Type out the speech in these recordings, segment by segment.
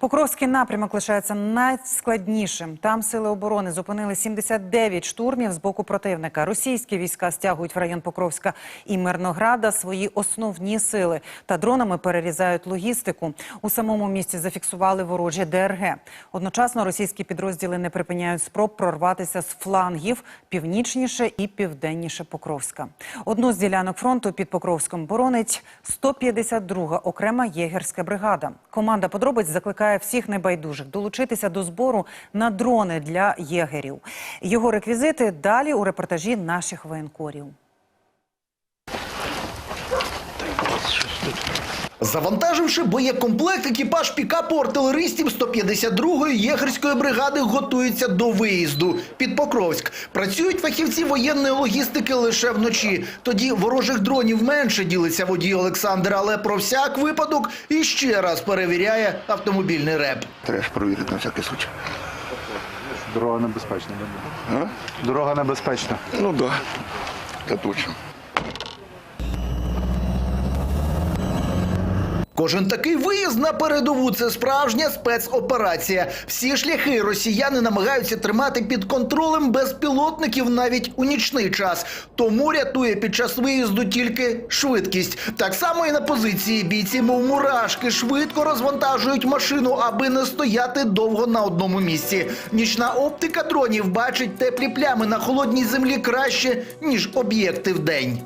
Покровський напрямок лишається найскладнішим. Там сили оборони зупинили 79 штурмів з боку противника. Російські війська стягують в район Покровська і Мирнограда свої основні сили та дронами перерізають логістику. У самому місті зафіксували ворожі ДРГ. Одночасно російські підрозділи не припиняють спроб прорватися з флангів північніше і південніше Покровська. Одну з ділянок фронту під Покровськом боронить 152-га окрема єгерська бригада. Команда подробиць закликає всіх небайдужих долучитися до збору на дрони для єгерів. Його реквізити далі у репортажі наших воєнкорів. Завантаживши боєкомплект, екіпаж пікапу артилеристів 152-ї єгерської бригади готується до виїзду під Покровськ. Працюють фахівці воєнної логістики лише вночі. Тоді ворожих дронів менше ділиться водій Олександр, але про всяк випадок іще раз перевіряє автомобільний реп. Треба ж перевірити на всякий случай. Дорога небезпечна. Дорога небезпечна. Ну так, да. це точно. Кожен такий виїзд на передову це справжня спецоперація. Всі шляхи росіяни намагаються тримати під контролем безпілотників навіть у нічний час. Тому рятує під час виїзду тільки швидкість. Так само і на позиції бійці, мов мурашки, швидко розвантажують машину, аби не стояти довго на одному місці. Нічна оптика дронів бачить теплі плями на холодній землі краще ніж об'єкти в день.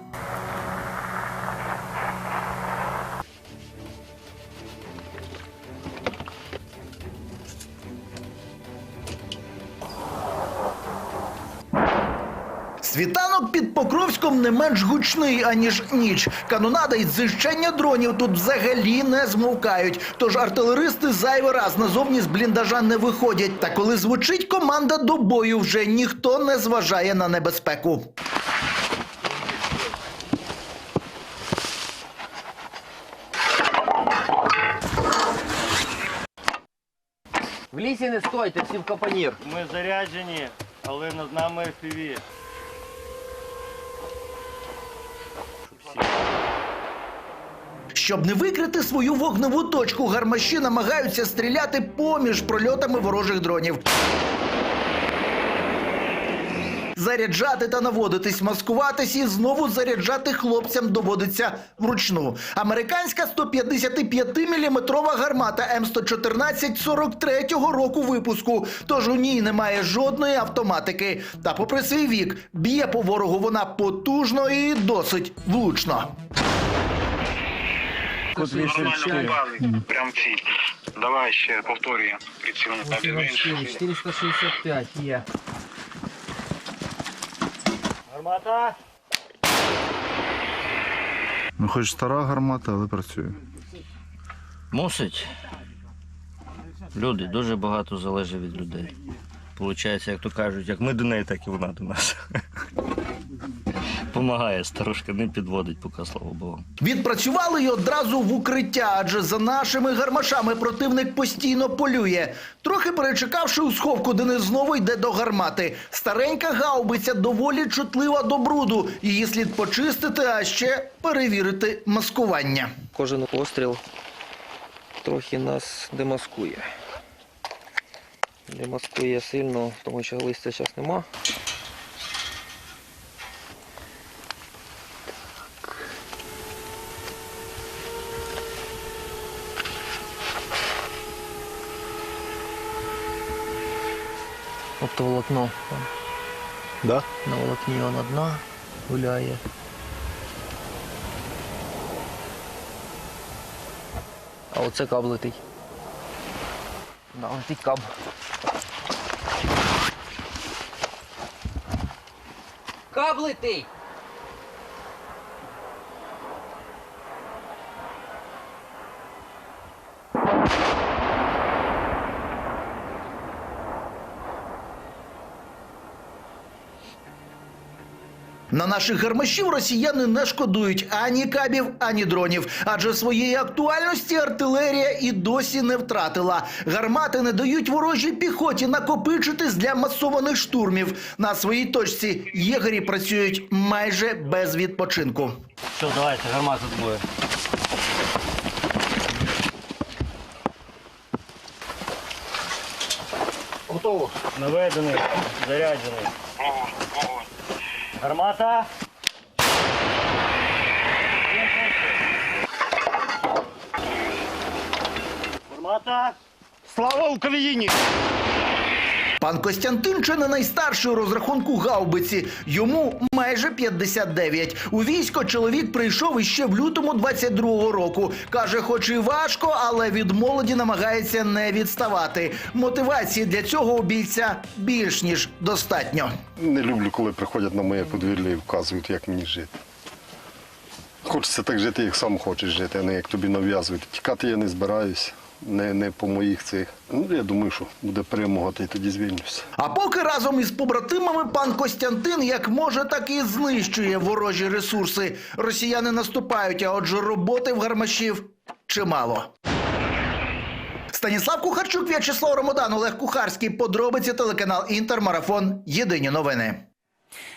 Світанок під Покровськом не менш гучний, аніж ніч. Канонада і зищення дронів тут взагалі не змовкають. Тож артилеристи зайвий раз назовні з бліндажа не виходять. Та коли звучить команда до бою, вже ніхто не зважає на небезпеку. В лісі не стойте, всі в капанір. Ми заряджені, але над нами FPV. Щоб не викрити свою вогневу точку, гармаші намагаються стріляти поміж прольотами ворожих дронів. Заряджати та наводитись, маскуватись і знову заряджати хлопцям доводиться вручну. Американська 155-мм гармата М114 43-го року випуску, тож у ній немає жодної автоматики. Та попри свій вік, б'є по ворогу вона потужно і досить влучно. Нормально упали. Прям ці. Давай ще повторюємо. Тебе інше. 465 є. Гармата! Ну, хоч стара гармата, але працює. Мусить. Люди, дуже багато залежить від людей. Получається, як то кажуть, як ми до неї, так і вона до нас. Помагає старушка, не підводить, поки слава Богу. Відпрацювали й одразу в укриття, адже за нашими гармашами противник постійно полює. Трохи перечекавши у сховку, Денис знову йде до гармати. Старенька гаубиця доволі чутлива до бруду. Її слід почистити, а ще перевірити маскування. Кожен постріл трохи нас демаскує. Демаскує сильно, тому що листя зараз нема. Оптоволокно там. Да? На волокні вона одна гуляє. А оце каб летить. Да, летить каб. Каб летить! На наших гармашів росіяни не шкодують ані кабів, ані дронів. Адже своєї актуальності артилерія і досі не втратила. Гармати не дають ворожій піхоті накопичитись для масованих штурмів. На своїй точці єгері працюють майже без відпочинку. Все, давайте, гармата двоє. Готово. Наведений, заряджений. Вогонь, вогонь. Гармата. Гармата. Слава Україні! Пан Костянтин чи не найстарший у розрахунку гаубиці. Йому майже 59. У військо чоловік прийшов іще в лютому 22-го року. Каже, хоч і важко, але від молоді намагається не відставати. Мотивації для цього у бійця більш ніж достатньо. Не люблю, коли приходять на моє подвір'я і вказують, як мені жити. Хочеться так жити, як сам хочеш жити, а не як тобі нав'язують. Тікати я не збираюся, не, не по моїх цих. Ну, я думаю, що буде перемога, та й тоді звільнюся. А поки разом із побратимами пан Костянтин як може, так і знищує ворожі ресурси. Росіяни наступають, а отже, роботи в гармашів чимало. Станіслав Кухарчук, В'ячеслав Ромодан, Олег Кухарський. Подробиці телеканал Інтер. Марафон. Єдині новини.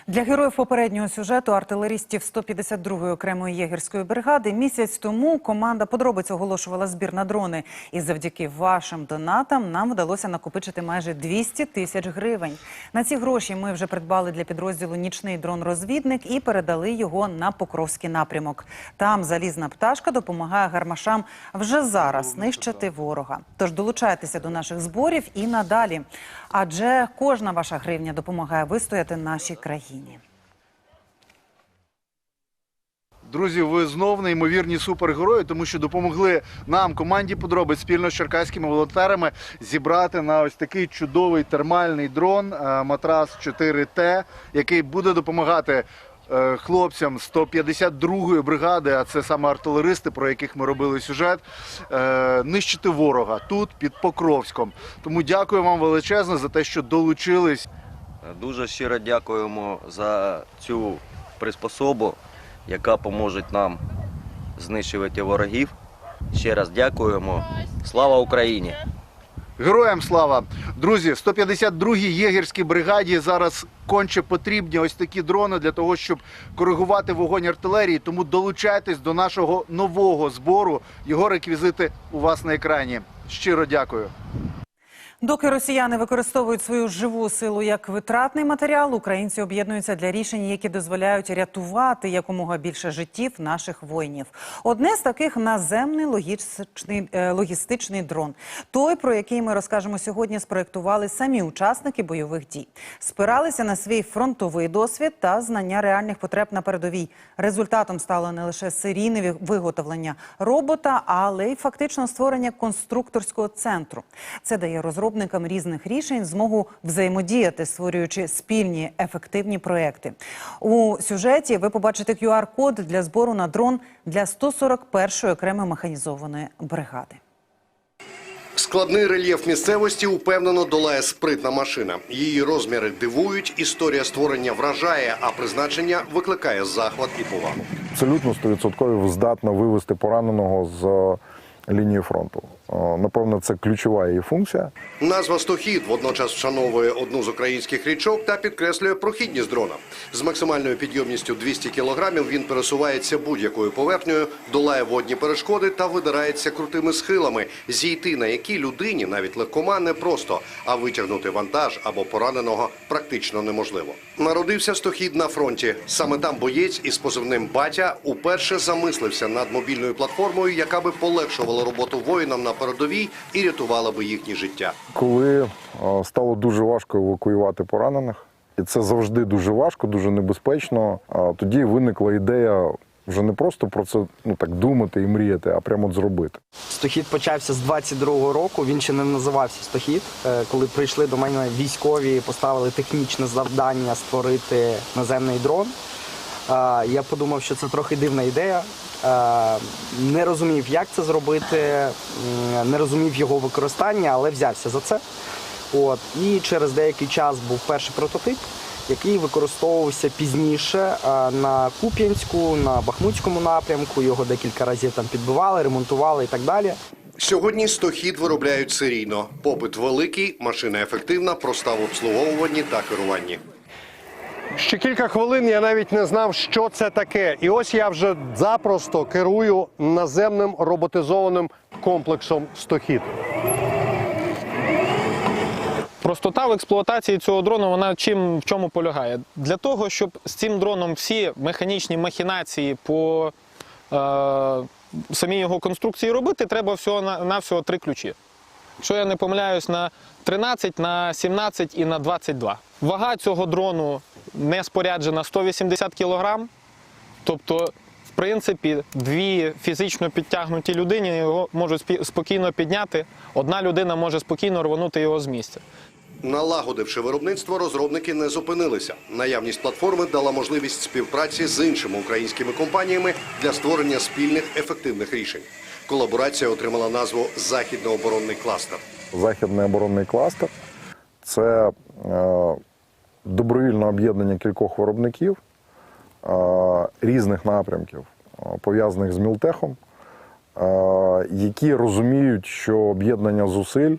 Для героїв попереднього сюжету артилерістів 152-ї окремої єгерської бригади місяць тому команда подробиць оголошувала збір на дрони. І завдяки вашим донатам нам вдалося накопичити майже 200 тисяч гривень. На ці гроші ми вже придбали для підрозділу нічний дрон-розвідник і передали його на Покровський напрямок. Там залізна пташка допомагає гармашам вже зараз нищити ворога. Тож долучайтеся до наших зборів і надалі. Адже кожна ваша гривня допомагає вистояти нашій країні. Друзі, ви знов неймовірні супергерої, тому що допомогли нам, команді подробиць спільно з черкаськими волонтерами, зібрати на ось такий чудовий термальний дрон е, матрас 4Т, який буде допомагати. Е, Хлопцям 152-ї бригади, а це саме артилеристи, про яких ми робили сюжет, е, нищити ворога тут під Покровськом. Тому дякую вам величезно за те, що долучились Дуже щиро дякуємо за цю приспособу, яка поможе нам знищувати ворогів. Ще раз дякуємо. Слава Україні! Героям слава! Друзі, 152-й єгерській бригаді зараз конче потрібні ось такі дрони для того, щоб коригувати вогонь артилерії. Тому долучайтесь до нашого нового збору. Його реквізити у вас на екрані. Щиро дякую. Доки росіяни використовують свою живу силу як витратний матеріал, українці об'єднуються для рішень, які дозволяють рятувати якомога більше життів наших воїнів. Одне з таких наземний логістичний, е, логістичний дрон. Той, про який ми розкажемо сьогодні, спроектували самі учасники бойових дій. Спиралися на свій фронтовий досвід та знання реальних потреб на передовій. Результатом стало не лише серійне виготовлення робота, але й фактично створення конструкторського центру. Це дає розробникам різних рішень змогу взаємодіяти, створюючи спільні ефективні проекти. У сюжеті ви побачите QR-код для збору на дрон для 141-ї окремої механізованої бригади. Складний рельєф місцевості упевнено долає спритна машина. Її розміри дивують, історія створення вражає, а призначення викликає захват і повагу. Абсолютно 100% здатна вивести пораненого з лінії фронту. Е, Напевно, це ключова її функція. Назва «Стохід» водночас вшановує одну з українських річок та підкреслює прохідність дрона. З максимальною підйомністю 200 кілограмів він пересувається будь-якою поверхнею, долає водні перешкоди та видирається крутими схилами, зійти на які людині, навіть легкома, не просто, а витягнути вантаж або пораненого практично неможливо. Народився «Стохід» на фронті. Саме там боєць із позивним «Батя» уперше замислився над мобільною платформою, яка би полегшувала роботу воїнам на передовій і рятувала би їхнє життя. Коли е, стало дуже важко евакуювати поранених, і це завжди дуже важко, дуже небезпечно. Тоді виникла ідея вже не просто про це ну так думати і мріяти, а прямо от зробити. Стохід почався з 22-го року. Він ще не називався Стохід. Е, Коли прийшли до мене військові, поставили технічне завдання створити наземний дрон. Я подумав, що це трохи дивна ідея. Не розумів, як це зробити, не розумів його використання, але взявся за це. От. І через деякий час був перший прототип, який використовувався пізніше на Куп'янську, на Бахмутському напрямку. Його декілька разів там підбивали, ремонтували і так далі. Сьогодні «Стохід» виробляють серійно. Попит великий, машина ефективна, проста в обслуговуванні та керуванні. Ще кілька хвилин я навіть не знав, що це таке. І ось я вже запросто керую наземним роботизованим комплексом «Стохід». Простота в експлуатації цього дрону вона чим в чому полягає? Для того, щоб з цим дроном всі механічні махінації по е, самій його конструкції робити, треба всього на, на всього три ключі. Якщо я не помиляюсь, на 13, на 17 і на 22. Вага цього дрону не споряджена 180 кг. Тобто, в принципі, дві фізично підтягнуті людини його можуть спокійно підняти. Одна людина може спокійно рвонути його з місця. Налагодивши виробництво, розробники не зупинилися. Наявність платформи дала можливість співпраці з іншими українськими компаніями для створення спільних ефективних рішень. Колаборація отримала назву Західно-оборонний кластер. Західний оборонний кластер це е, добровільне об'єднання кількох виробників різних напрямків, пов'язаних з Мілтехом, які розуміють, що об'єднання зусиль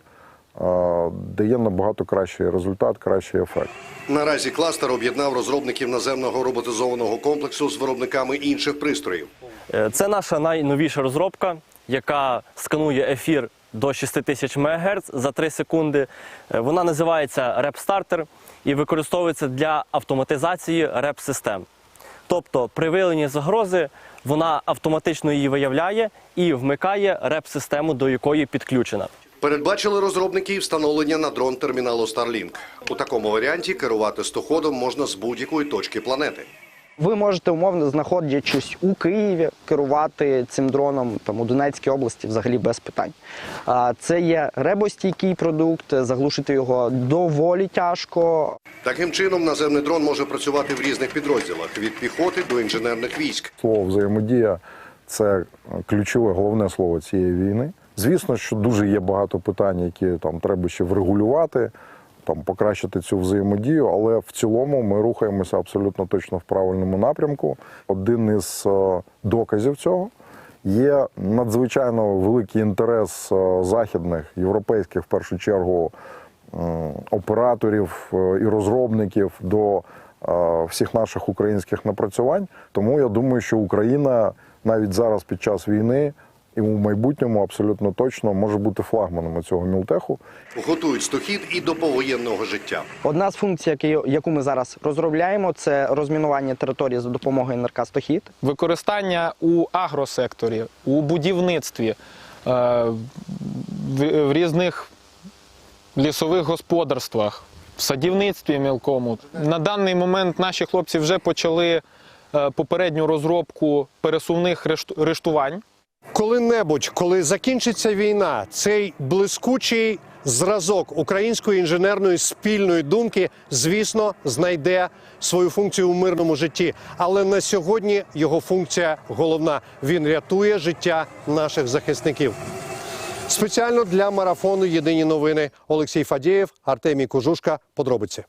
дає набагато кращий результат, кращий ефект. Наразі кластер об'єднав розробників наземного роботизованого комплексу з виробниками інших пристроїв. Е, Це наша найновіша розробка, яка сканує ефір до 6000 МГц за 3 секунди. Е, Вона називається REP-Starter і використовується для автоматизації REP-систем. Тобто при виявленні загрози вона автоматично її виявляє і вмикає REP-систему, до якої підключена. Передбачили розробники і встановлення на дрон терміналу Starlink. У такому варіанті керувати стоходом можна з будь-якої точки планети. Ви можете умовно знаходячись у Києві, керувати цим дроном там у Донецькій області взагалі без питань. А, Це є ребостійкий продукт, заглушити його доволі тяжко. Таким чином, наземний дрон може працювати в різних підрозділах від піхоти до інженерних військ. Слово взаємодія це ключове головне слово цієї війни. Звісно, що дуже є багато питань, які там треба ще врегулювати, там покращити цю взаємодію, але в цілому ми рухаємося абсолютно точно в правильному напрямку. Один із е, доказів цього є надзвичайно великий інтерес е, західних, європейських, в першу чергу, операторів е, і розробників до всіх наших українських напрацювань. Тому я думаю, що Україна навіть зараз під час війни і у майбутньому абсолютно точно може бути флагманом цього мілтеху. Готують стохід і до повоєнного життя. Одна з функцій, яку ми зараз розробляємо, це розмінування території за допомогою НРК «Стохід». Використання у агросекторі, у будівництві, е, в, різних лісових господарствах, в садівництві мілкому. На даний момент наші хлопці вже почали е, попередню розробку пересувних рештувань. Коли-небудь, коли закінчиться війна, цей блискучий зразок української інженерної спільної думки, звісно, знайде свою функцію у мирному житті. Але на сьогодні його функція головна. Він рятує життя наших захисників. Спеціально для марафону Єдині новини Олексій Фадєєв, Артемій Кожушка. Подробиці.